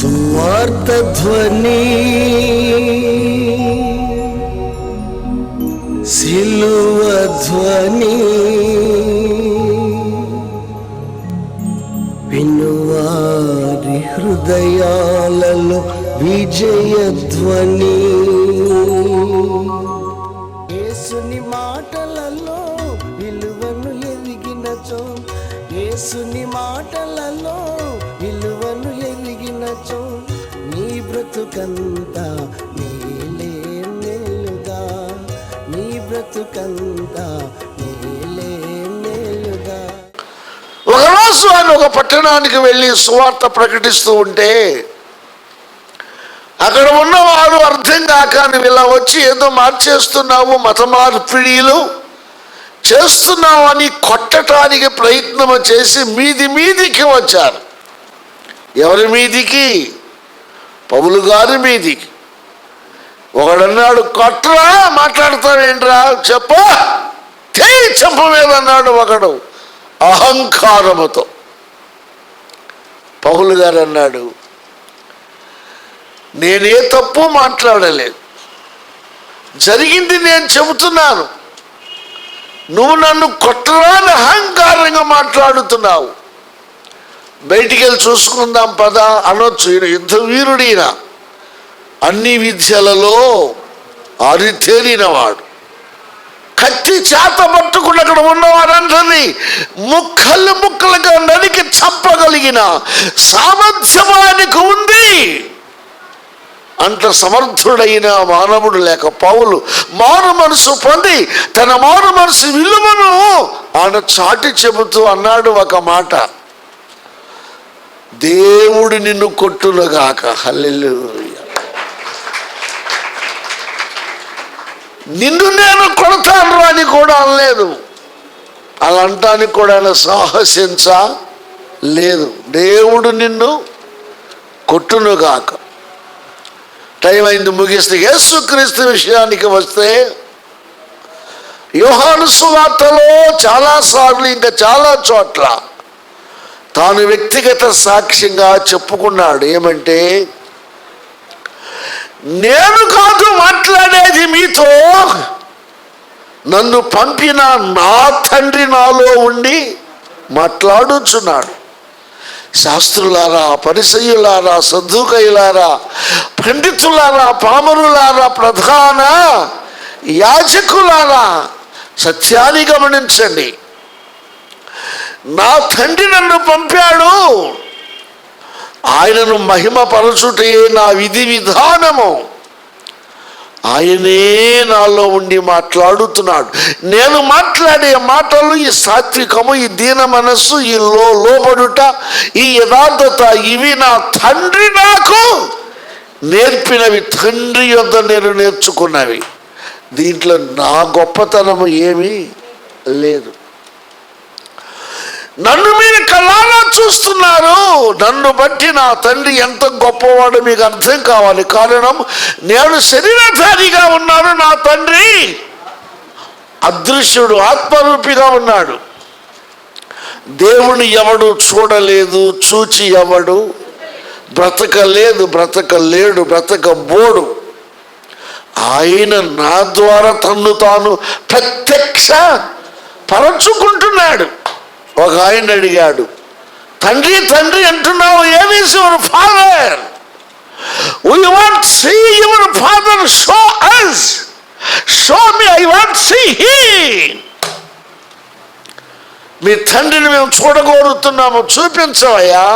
సువార్త ధ్వని సిలువ ధ్వని వినువారి హృదయాలలో విజయ బ్రతుకంతా నీలే మేలుగా నీ బ్రతుకంతా మేలే ఒకరోజు ఆయన ఒక పట్టణానికి వెళ్ళి సువార్త ప్రకటిస్తూ ఉంటే అక్కడ ఉన్నవారు అర్థం కాక నువ్వు ఇలా వచ్చి ఏదో మార్చేస్తున్నావు మత మార్పిడీలు చేస్తున్నావు అని కొట్టడానికి ప్రయత్నం చేసి మీది మీదికి వచ్చారు. ఎవరి మీదికి? పౌలు గారి మీది. ఒకడన్నాడు కొట్రా మాట్లాడతావేంట్రా? చెప్ప. చేయి చెంప మీద అన్నాడు ఒకడు. అహంకారముతో. పౌలు గారు అన్నాడు నేనే తప్పు మాట్లాడలేదు. జరిగింది నేను చెబుతున్నాను. నువ్వు నన్ను కొట్టరాని అహంకారంగా మాట్లాడుతున్నావు. బయటికి వెళ్ళి చూసుకుందాం పద అనొచ్చు. ఈయన యుద్ధ ఈయన అన్ని విద్యలలో అరితేరినవాడు కత్తి చేత పట్టుకుని అక్కడ ఉన్నవారందరినీ ముక్కలు ముక్కలుగా నరికి చంపగలిగిన సామర్థ్యం ఆయనకు ఉంది. అంత సమర్థుడైన మానవుడు లేక పౌలు మారు మనసు పొంది తన మారు మనసు విలువను ఆయన చాటి చెబుతూ అన్నాడు ఒక మాట. దేవుడు నిన్ను కొట్టునుగాక. హల్లెలూయా. నిన్ను నేను కొడతాను అని కూడా అనలేదు. అలా అంటానికి కూడా ఆయన సాహసించ లేదు. దేవుడు నిన్ను కొట్టునుగాక. టైం అయింది ముగిస్తే యేసుక్రీస్తు విషయానికి వస్తే యోహాను సువార్తలో చాలాసార్లు ఇంకా చాలా చోట్ల తాను వ్యక్తిగత సాక్ష్యంగా చెప్పుకున్నాడు. ఏమంటే నేను కాదు మాట్లాడేది మీతో. నన్ను పంపిన నా తండ్రి నాలో ఉండి మాట్లాడుచున్నాడు. శాస్త్రులారా పరిసయులారా సద్దుకయులారా పండితులారా పామరులారా ప్రధాన యాజకులారా సత్యాన్ని గమనించండి. నా తండ్రి నన్ను పంపాడు. ఆయనను మహిమపరచుటే నా విధి విధానము. ఆయనే నాలో ఉండి మాట్లాడుతున్నాడు. నేను మాట్లాడే మాటలు ఈ సాత్వికము ఈ దీన మనస్సు ఈ లో లోబడుట ఈ యథార్థత ఇవి నా తండ్రి నాకు. నేర్పినవి తండ్రి యొద్ద నేను నేర్చుకున్నవి. దీంట్లో నా గొప్పతనము ఏమీ లేదు. నన్ను మీరు కళ్ళారా చూస్తున్నారు. నన్ను బట్టి నా తండ్రి ఎంత గొప్పవాడు మీకు అర్థం కావాలి. కారణం నేను శరీరధారిగా ఉన్నాను నా తండ్రి. అదృశ్యుడు ఆత్మరూపిగా ఉన్నాడు. దేవుని ఎవడు చూడలేదు చూచి ఎవడు. బ్రతకలేదు బ్రతకలేడు బ్రతకబోడు. ఆయన నా ద్వారా తన్ను తాను ప్రత్యక్ష పరచుకుంటున్నాడు. ఒక ఆయన అడిగాడు తండ్రి తండ్రి అంటున్నావు ఏమి? Your father we want see your father show us show me I want see he మీ తండ్రిని మేము చూడగోరుతున్నాము. చూపించవయ్యా.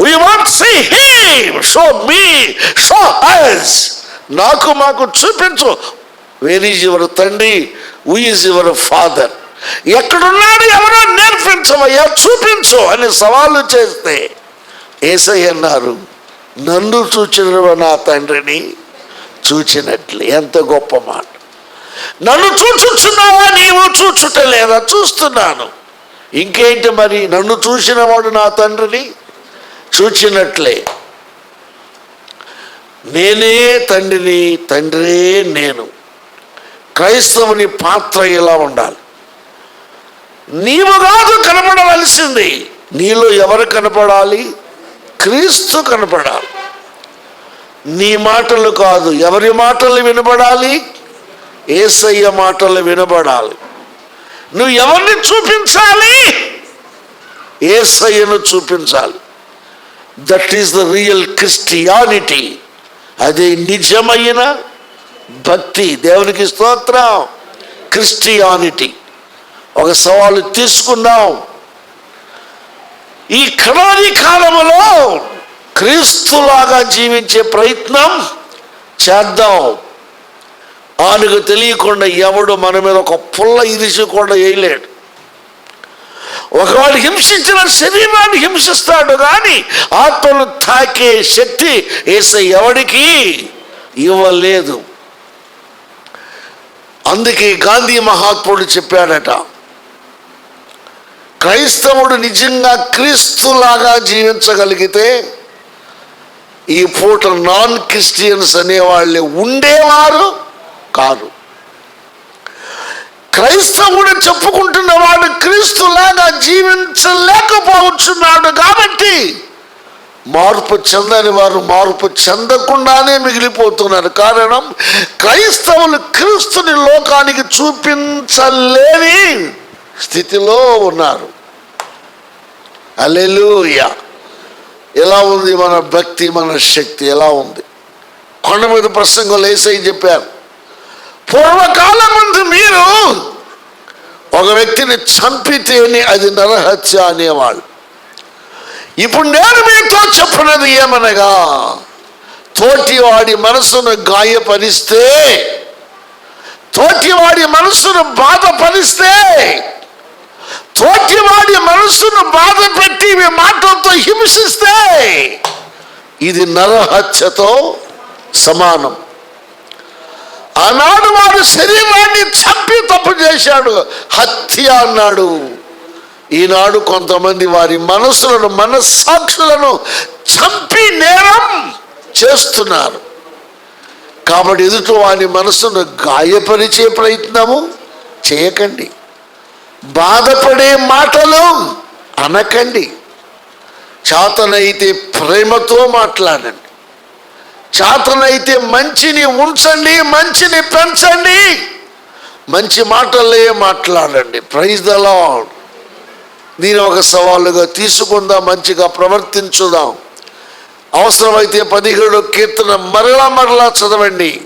We want see he show me show us నాకు మాకు చూపించు. వేర్ ఈజ్ యువర్ తండ్రి? వీ ఈజ్ యువర్ ఫాదర్ ఎక్కడున్నాడు ఎవరో నేర్పించవయ్యా చూపించు అని సవాలు చేస్తే ఏసై అన్నారు నన్ను చూచిన నా తండ్రిని? చూచినట్లు. ఎంత గొప్ప మాట. నన్ను చూచుచున్నావా? నీవు చూచుట లేదా చూస్తున్నాను. ఇంకేంటి మరి? నన్ను చూసినవాడు నా తండ్రిని? చూచినట్లే. నేనే తండ్రిని తండ్రే నేను. క్రైస్తవుని పాత్ర ఇలా ఉండాలి. నీవు కాదు కనపడవలసింది. నీలో ఎవరు కనపడాలి? క్రీస్తు కనపడాలి. నీ మాటలు కాదు ఎవరి మాటలు వినబడాలి ఏసయ్య మాటలు వినబడాలి నువ్వు ఎవరిని చూపించాలి? ఏసయ్యను చూపించాలి. That is the real Christianity అదే నిజమైన భక్తి. దేవునికి స్తోత్రం. క్రిస్టియానిటీ ఒక సవాలు తీసుకుందాం. ఈ కణాది కాలంలో క్రీస్తులాగా జీవించే ప్రయత్నం చేద్దాం. ఆయనకు తెలియకుండా ఎవడు మన మీద ఒక పుల్ల ఇరిసికుండా వేయలేడు. ఒకవాడు హింసించిన శరీరాన్ని హింసిస్తాడు కానీ ఆత్మను తాకే శక్తి వేసే ఎవడికి ఇవ్వలేదు. అందుకే గాంధీ మహాత్ముడు చెప్పాడట క్రైస్తవుడు నిజంగా క్రీస్తులాగా జీవించగలిగితే ఈ పూట నాన్ క్రిస్టియన్స్ అనేవాళ్ళు ఉండేవారు కాదు క్రైస్తవుడు చెప్పుకుంటున్న వాడు క్రీస్తులాగా జీవించలేకపోతున్నాడు కాబట్టి మార్పు చెందని వారు మార్పు చెందకుండానే మిగిలిపోతున్నారు. కారణం క్రైస్తవులు క్రీస్తుని లోకానికి చూపించలేని స్థితిలో ఉన్నారు. అలెలుయ ఎలా ఉంది మన భక్తి మన శక్తి ఎలా ఉంది? కొండ మీద ప్రసంగంలో ఏసై చెప్పారు. పూర్వకాలం ముందు మీరు ఒక వ్యక్తిని చంపితేనే అది నరహత్య అనేవాళ్ళు. ఇప్పుడు నేను మీతో చెప్పినది ఏమనగా తోటివాడి మనసును గాయపరిస్తే తోటివాడి మనసును బాధపరిస్తే తోటివాడి మనసును బాధ పెట్టి మీ మాటలతో హింసిస్తే ఇది నరహత్యతో సమానం. ఆనాడు వాడు శరీరాన్ని చంపి తప్పు చేశాడు. హత్య అన్నాడు. ఈనాడు కొంతమంది వారి మనసులను మనస్సాక్షులను చంపి నేరం చేస్తున్నారు. కాబట్టి ఎదుటి వారి మనసును గాయపరిచే ప్రయత్నము చేయకండి. బాధపడే మాటలు అనకండి. చేతనైతే ప్రేమతో మాట్లాడండి. చేతనైతే మంచిని ఉంచండి మంచిని పెంచండి. మంచి మాటలే మాట్లాడండి. ప్రైజ్ ద లాడ్ దీని ఒక సవాలుగా తీసుకుందాం మంచిగా ప్రవర్తించుదాం. అవసరమైతే పదిహేడు కీర్తన మరలా మరలా చదవండి.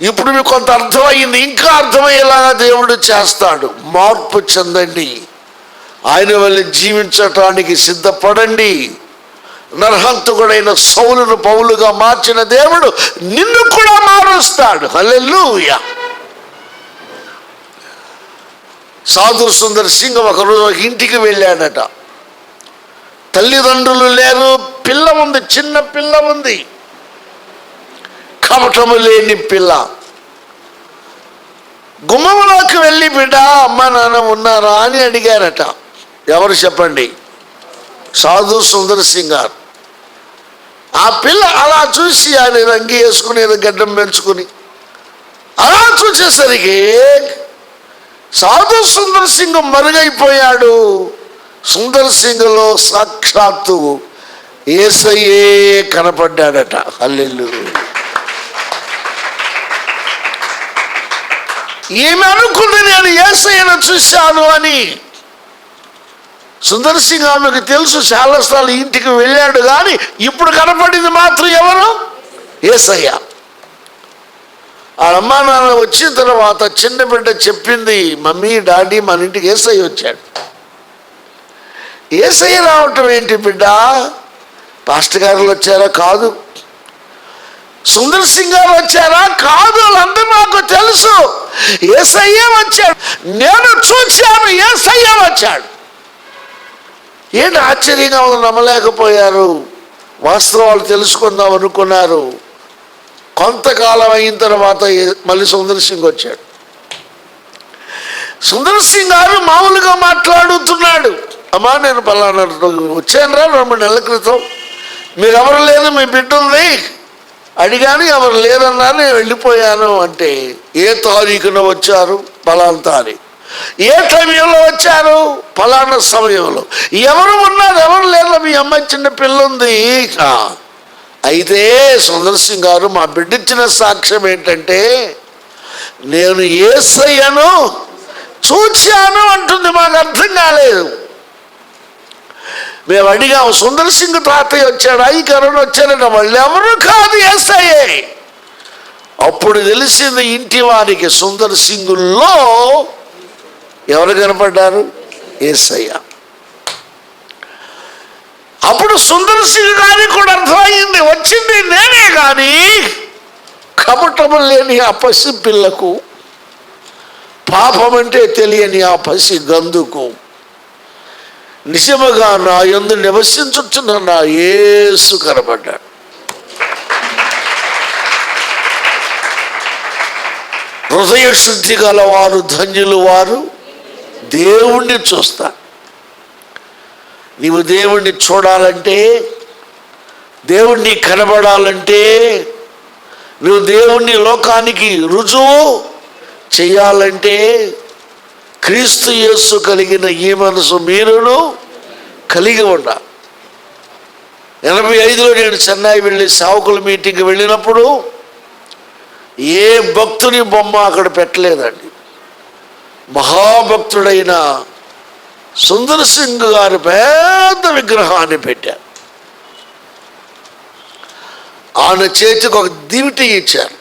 ఇప్పుడు మీకు కొంత అర్థమైంది. ఇంకా అర్థమయ్యేలాగా దేవుడు చేస్తాడు. మార్పు చెందండి. ఆయన వల్ల జీవించటానికి సిద్ధపడండి. నర్హంతకుడైన సౌలును పౌలుగా మార్చిన దేవుడు నిన్ను కూడా మారుస్తాడు. హల్లెలూయా. సాధు సుందర్ సింగ్ ఒకరోజు ఒక ఇంటికి వెళ్ళాడట. తల్లిదండ్రులు లేరు. పిల్ల ఉంది చిన్న పిల్ల ఉంది. కపటము లేని పిల్ల. గుమ్మములోకి వెళ్ళి బిడ్డ అమ్మ నాన్న ఉన్నారా? అని అడిగారట. ఎవరు చెప్పండి? సాధు సుందర్ సింగ్ గారు ఆ పిల్ల అలా చూసి ఆయన రంగి వేసుకుని గడ్డం పెంచుకుని అలా చూసేసరికి సాధు సుందర్ సింగ్ మరుగైపోయాడు. సుందర్ సింగ్లో సాక్షాత్తు ఏసయ్యే కనపడ్డాడట. హల్లెల్లు ఈమె అనుకుంది నేను ఏసయ్యను చూశాను అని సుందర్ సింగ్ ఆమెకు తెలుసు చాలా ఇంటికి వెళ్ళాడు కానీ ఇప్పుడు కనపడింది మాత్రం ఎవరు? ఏసయ్య. ఆ అమ్మా నాన్న వచ్చిన తర్వాత చిన్న బిడ్డ చెప్పింది మమ్మీ డాడీ మన ఇంటికి ఏసయ్య వచ్చాడు. ఏసయ్య రావటం ఏంటి బిడ్డ? పాస్టర్ గారులు వచ్చారా? కాదు. సుందర్ సింగ్ గారు వచ్చారా? కాదు వాళ్ళందరూ నాకు తెలుసు. ఏసయ్య వచ్చాడు. నేను చూశాను ఏసయ్య వచ్చాడు. ఏంటి ఆశ్చర్యంగా ఉంది నమ్మలేకపోయారు? వాస్తవాలు తెలుసుకుందాం అనుకున్నారు. కొంతకాలం అయిన తర్వాత మళ్ళీ సుందర్ సింగ్ వచ్చాడు. సుందర్ సింగ్ గారు మామూలుగా మాట్లాడుతున్నాడు. అమ్మా నేను పలానా వచ్చాను రా రెండు నెలల క్రితం. మీరెవరు లేదు మీ బిడ్డ ఉంది. అడిగాను ఎవరు లేరన్నారు నేను వెళ్ళిపోయాను. అంటే ఏ తారీఖున వచ్చారు? ఫలాన తారీఖు. ఏ సమయంలో వచ్చారు? ఫలానా సమయంలో. ఎవరు ఉన్నారు? ఎవరు లేరు? మీ అమ్మాయి చిన్న పిల్ల ఉంది. అయితే సుందర్సింగ్ గారు మా బిడ్డిచ్చిన సాక్ష్యం ఏంటంటే నేను ఏసయ్యను చూచాను అంటుంది మాకు అర్థం కాలేదు. మేము అడిగాము సుందర్ సింగ్ తాతయ్య వచ్చాడా? ఈ కరోనా వచ్చారట వాళ్ళు ఎవరు కాదు ఏసయ్యే అప్పుడు తెలిసింది ఇంటి వారికి సుందర్ సింగుల్లో ఎవరు కనపడ్డారు? ఏసయ్య అప్పుడు సుందర్ సింగ్ గారికి కూడా అర్థమైంది వచ్చింది నేనే కానీ కపటము లేని ఆ పసి పిల్లకు పాపం అంటే తెలియని ఆ పసి గందుకు నిజముగా నా ఎందు నివసించుచున్న నా యేసు కనబడ్డాడు. హృదయ శుద్ధి గలవారు ధన్యులు వారు దేవుణ్ణి చూస్తా నీవు దేవుణ్ణి చూడాలంటే దేవుణ్ణి కనబడాలంటే నువ్వు దేవుణ్ణి లోకానికి రుజువు చేయాలంటే క్రీస్తు యేసు కలిగిన ఈ మనసు మీరును కలిగి ఉండ. ఎనభై ఐదులో నేను చెన్నై వెళ్ళి సావుకుల మీటింగ్కి వెళ్ళినప్పుడు ఏ భక్తుని బొమ్మ అక్కడ పెట్టలేదండి. మహాభక్తుడైన సుందర్ సింగ్ గారు పెద్ద విగ్రహాన్ని పెట్టారు. ఆయన చేతికి ఒక దివిటి ఇచ్చారు.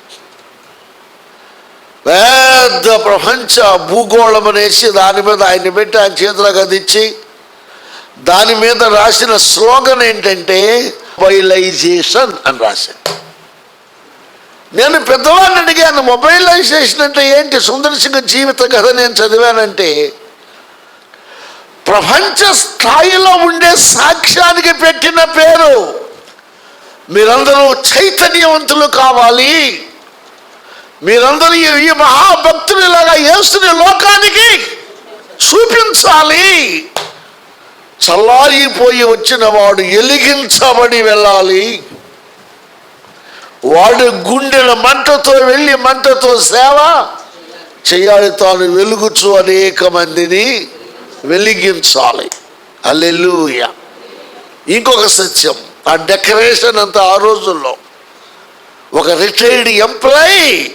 పెద్ద ప్రపంచ భూగోళం అనేసి దాని మీద ఆయన పెట్టి ఆయన చేతిలోకి అది ఇచ్చి దాని మీద రాసిన స్లోగన్ ఏంటంటే మొబైలైజేషన్ అని రాశాను నేను పెద్దవాడిని అడిగాను మొబైలైజేషన్ అంటే ఏంటి? సుందర సింగ్ జీవిత కథ నేను చదివానంటే ప్రపంచ స్థాయిలో ఉండే సాక్ష్యానికి పెట్టిన పేరు. మీరందరూ చైతన్యవంతులు కావాలి. మీరందరూ ఈ- ఈ మహాభక్తునిలాగా యేసుని లోకానికి చూపించాలి. చల్లారిపోయి వచ్చిన వాడు ఎలిగించబడి వెళ్ళాలి. వాడు గుండెల మంటతో వెళ్ళి మంటతో సేవ చేయాలి. తాను వెలుగుచు అనేక మందిని వెలిగించాలి. అల్లెలుయ ఇంకొక సత్యం ఆ డెకరేషన్ అంతా ఆ రోజుల్లో ఒక రిటైర్డ్ ఎంప్లాయీ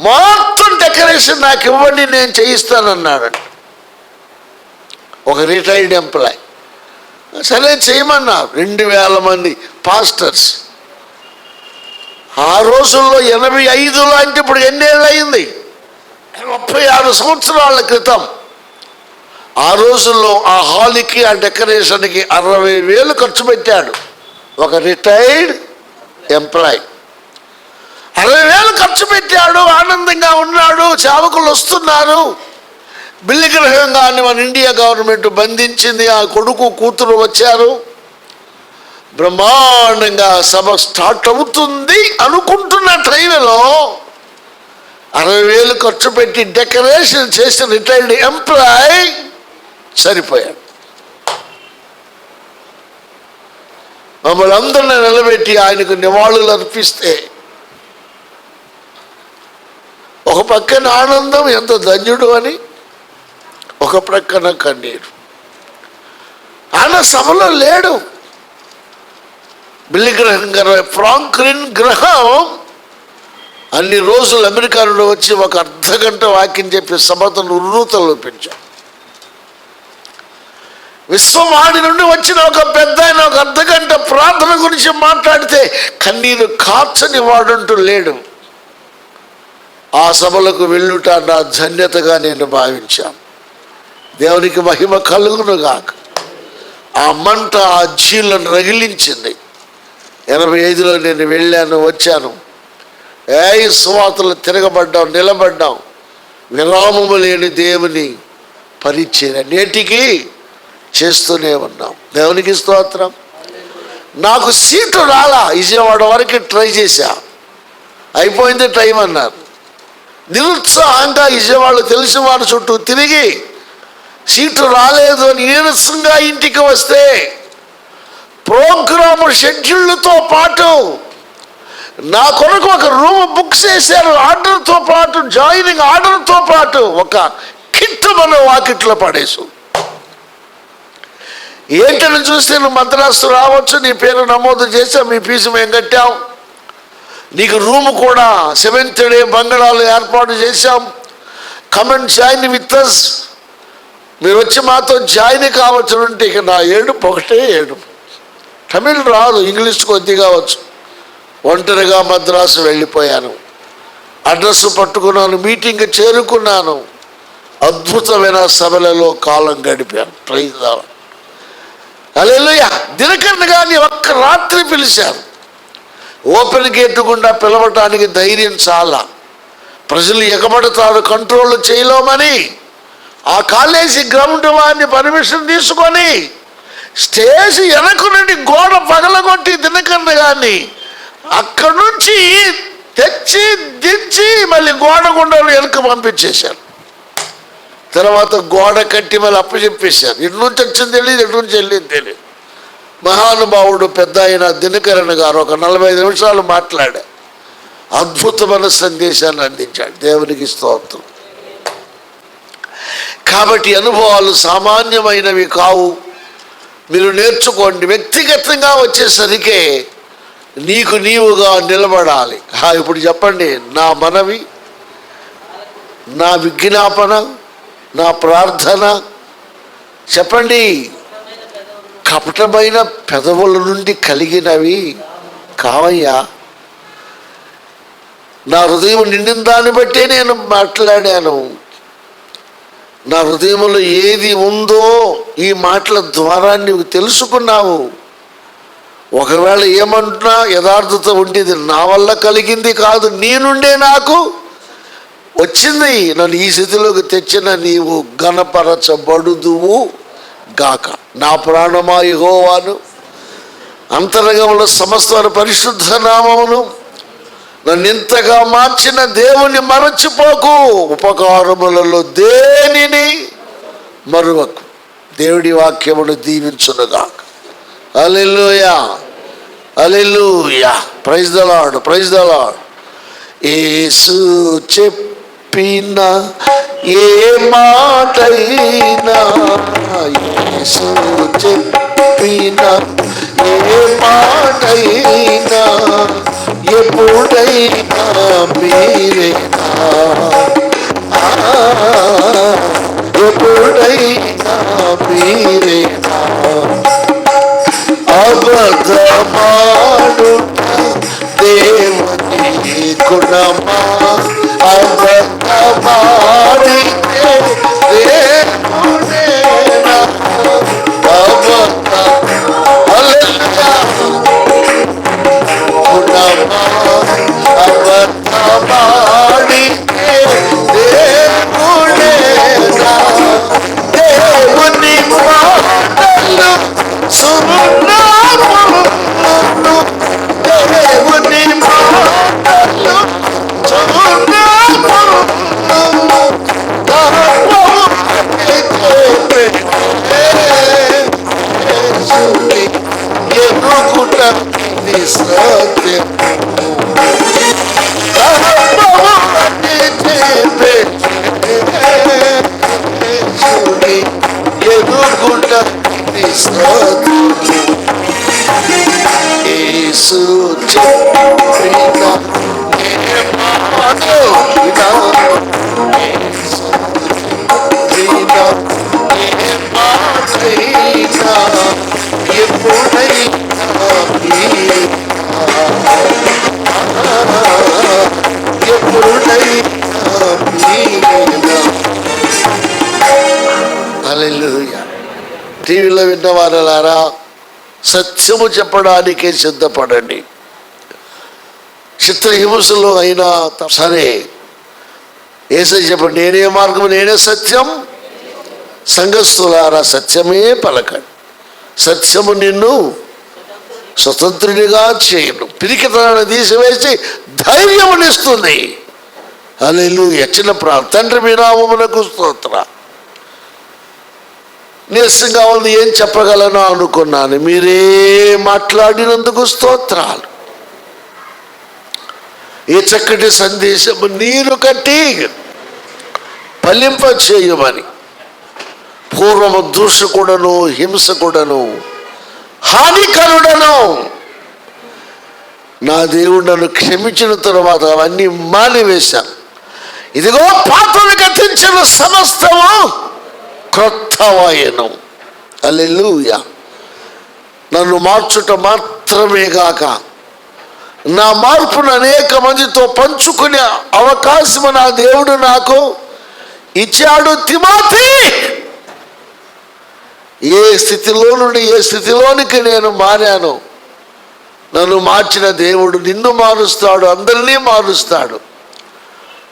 మొత్తం డెకరేషన్ నాకు ఇవ్వండి నేను చేయిస్తానన్నాడు. ఒక రిటైర్డ్ ఎంప్లాయ్ సరే చేయమన్నా. రెండు వేల మంది పాస్టర్స్ ఆ రోజుల్లో ఎనభై ఐదులో అంటే ఇప్పుడు ఎన్నేళ్ళు అయింది? ముప్పై ఆరు సంవత్సరాల క్రితం. ఆ రోజుల్లో ఆ హాల్కి ఆ డెకరేషన్కి అరవై వేలు ఖర్చు పెట్టాడు ఒక రిటైర్డ్ ఎంప్లాయీ అరవై వేలు ఖర్చు పెట్టాడు ఆనందంగా ఉన్నాడు చావకులు వస్తున్నారు. బిల్లి గ్రహంగాన్ని మన ఇండియా గవర్నమెంట్ బంధించింది ఆ కొడుకు కూతురు వచ్చారు. బ్రహ్మాండంగా సభ స్టార్ట్ అవుతుంది అనుకుంటున్న టైంలో అరవై వేలు ఖర్చు పెట్టి డెకరేషన్ చేసిన రిటైర్డ్ ఎంప్లాయ్ సరిపోయాడు. మమ్మల్ని అందరిని నిలబెట్టి ఆయనకు నివాళులు అర్పిస్తే ఒక పక్కన ఆనందం ఎంత ధన్యుడు అని ఒక ప్రక్కన కన్నీరు. ఆయన సభలో లేడు. బిల్లి గ్రహం గారు ఫ్రాంక్లిన్ గ్రహం అన్ని రోజులు అమెరికా నుండి వచ్చి ఒక అర్ధ గంట వాక్యం చెప్పి సభతను ఉర్రూతలు పెంచాం విశ్వవాణి నుండి వచ్చిన ఒక పెద్ద ఆయన ఒక అర్ధ గంట ప్రార్థన గురించి మాట్లాడితే కన్నీరు కార్చని వాడంటూ లేడు. ఆ సభలకు వెళ్ళుట నా ధన్యతగా నేను భావించాను. దేవునికి మహిమ కలుగును గాక. ఆ మంట ఆ జీలను రగిలించింది. ఎనభై ఐదులో నేను వెళ్ళాను వచ్చాను. ఏ సువాతలు తిరగబడ్డాం నిలబడ్డాం విరామము లేని దేవుని పరిచయం. నేటికి చేస్తూనే ఉన్నాం. దేవునికి స్తోత్రం. నాకు సీటు రాలా. విజయవాడ వరకు ట్రై చేశా. అయిపోయింది టైం అన్నారు. నిరుత్సాహంగా విజయవాడ తెలిసిన వారి చుట్టూ తిరిగి సీటు రాలేదు అని నీరసంగా ఇంటికి వస్తే ప్రోగ్రాము షెడ్యూళ్ళతో పాటు నా కొరకు ఒక రూమ్ బుక్ చేశారు ఆర్డర్తో పాటు జాయినింగ్ ఆర్డర్తో పాటు ఒక కిట్ మన వాకిట్లో పడేసు. ఏంటని చూస్తే నువ్వు మద్రాసు రావచ్చు నీ పేరు నమోదు చేసావు మీ ఫీజు మేము కట్టాం. నీకు రూమ్ కూడా సెవెంత్ డే బంగళాలు ఏర్పాటు చేశాం. కమెంట్ జాయిన్ విత్ అస్ మీరు వచ్చి మాతో జాయిన్ కావచ్చు అంటే ఇక నా ఏడుపు ఒకటే ఏడుపు. తమిళ్ రాదు ఇంగ్లీష్ కొద్దిగా వచ్చు ఒంటరిగా మద్రాసు వెళ్ళిపోయాను. అడ్రస్ పట్టుకున్నాను మీటింగ్ చేరుకున్నాను. అద్భుతమైన సభలలో కాలం గడిపాను. ప్రైజ్ అలెలుయ దినకరణ గారిని ఒక్క రాత్రి పిలిచారు. ఓపెన్ గేట్ గుండా పిలవటానికి ధైర్యం చాలా. ప్రజలు ఎగబడతారు కంట్రోల్ చేయలేమని. ఆ కాలేజీ గ్రౌండ్ వారిని పర్మిషన్ తీసుకొని స్టేజ్ వెనక నుండి గోడ పగలగొట్టి దినకరణ కానీ అక్కడి నుంచి తెచ్చి దించి మళ్ళీ గోడ గుండా వెనక పంపించేశారు. తర్వాత గోడ కట్టి మళ్ళీ అప్పచెప్పేశారు. ఇటు నుంచి వచ్చింది తెలియదు ఇటు నుంచి వెళ్ళింది తెలియదు మహానుభావుడు పెద్ద అయిన దినకరణ గారు ఒక నలభై నిమిషాలు మాట్లాడా. అద్భుతమైన సందేశాన్ని అందించాడు. దేవునికి స్తోత్రం. కాబట్టి అనుభవాలు సామాన్యమైనవి కావు. మీరు నేర్చుకోండి. వ్యక్తిగతంగా వచ్చేసరికి నీకు నీవుగా నిలబడాలి. హా, ఇప్పుడు చెప్పండి. నా మనవి నా విజ్ఞాపన నా ప్రార్థన చెప్పండి. కపటమైన పెదవుల నుండి కలిగినవి కావయ్యా. నా హృదయం నిండిన దాన్ని బట్టే నేను మాట్లాడాను. నా హృదయంలో ఏది ఉందో ఈ మాటల ద్వారా నీవు తెలుసుకున్నావు. ఒకవేళ ఏమంటున్నా యథార్థత ఉండేది నా వల్ల కలిగింది కాదు నీ నుండే నాకు వచ్చింది. నన్ను ఈ స్థితిలోకి తెచ్చిన నీవు గణపరచబడుదువు. గాక. నా ప్రాణమా యెహోవాను. అంతరంగంలో సమస్త పరిశుద్ధ నామమును నన్ను ఇంతగా మార్చిన దేవుని మరచిపోకు. ఉపకారములలో దేనిని మరువకు. దేవుడి వాక్యమును దీవించునుగాక alleluia alleluia praise the Lord praise the Lord ఏసు యేసు చెప్పిన ఏ మాటైనా యేసు చెప్పిన ఏ మాటైనా ఎప్పుడైనా మీరేనా ఎప్పుడైనా మీరేనా అబద్ధమాడు దేవుని గుణమా. నీ సత్యం ఎదుగుట నీ సత్యం యేసు టీవీలో విన్న వారలారా సత్యము చెప్పడానికే సిద్ధపడండి. చిత్రహింసలో అయినా సరే ఏసై చెప్పండి నేనే మార్గం నేనే సత్యం. సంఘస్థులారా సత్యమే పలకండి. సత్యము నిన్ను స్వతంత్రునిగా చేయను. పిరికితనాన్ని తీసివేసి ధైర్యమునిస్తుంది అలెలు ఎచ్చిన ప్రా తండ్రి మీ నామమునకు స్తోత్ర. నీరసంగా ఉంది ఏం చెప్పగలను అనుకున్నాను. మీరే మాట్లాడినందుకు స్తోత్రాలు. ఈ చక్కటి సందేశము నీరు కట్టి ఫలింప చేయమని పూర్వము దూషకుడను హింసకుడను హానికరుడను. నా దేవుడు నన్ను క్షమించిన తరువాత అవన్నీ మానివేశాను ఇదిగో పాత్రను గతించిన సమస్తము క్రొత్తవాయను. అల్లెలుయా నన్ను మార్చుట మాత్రమే గాక. నా మార్పును అనేక మందితో పంచుకునే అవకాశము నా దేవుడు నాకు ఇచ్చాడు తిమాతి. ఏ స్థితిలో నుండి ఏ స్థితిలోనికి నేను మారాను నన్ను మార్చిన దేవుడు నిన్ను మారుస్తాడు అందరినీ మారుస్తాడు.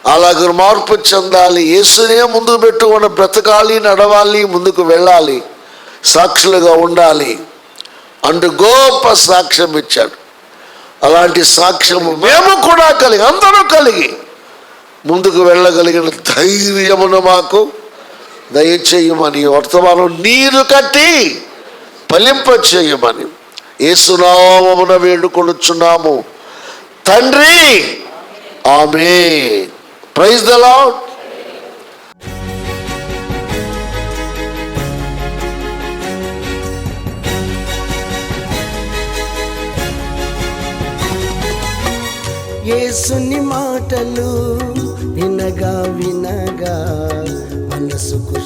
అలాగ మార్పు చెందాలి యేసునే ముందు పెట్టుకుని బ్రతకాలి నడవాలి ముందుకు వెళ్ళాలి సాక్షులుగా ఉండాలి అంటూ గొప్ప సాక్ష్యం ఇచ్చాడు. అలాంటి సాక్ష్యము మేము కూడా కలిగి అందరూ కలిగి ముందుకు వెళ్ళగలిగిన ధైర్యమును మాకు దయచేయమని వర్తమానం నీరు కట్టి ఫలింపచేయమని. ఏసునామమున వేడుకొనుచున్నాము. తండ్రి ఆమె ప్రైజ్ ద లాడ్ యేసుని మాటలు వినగా వినగా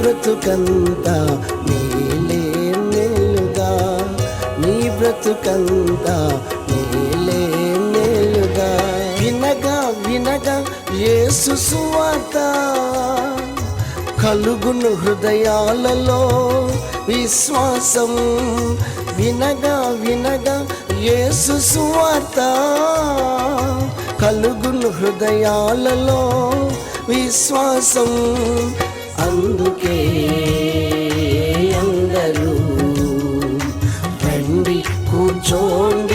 బ్రతుకంతా మేలే మేలుగా నీ బ్రతుకంతా మేలే మేలుగా. వినగా వినగా యేసు సువార్త కలుగును హృదయాలలో విశ్వాసం. వినగా వినగా యేసు సువార్త కలుగును హృదయాలలో విశ్వాసం. అందుకే అందరూ రండి కూర్చోండి.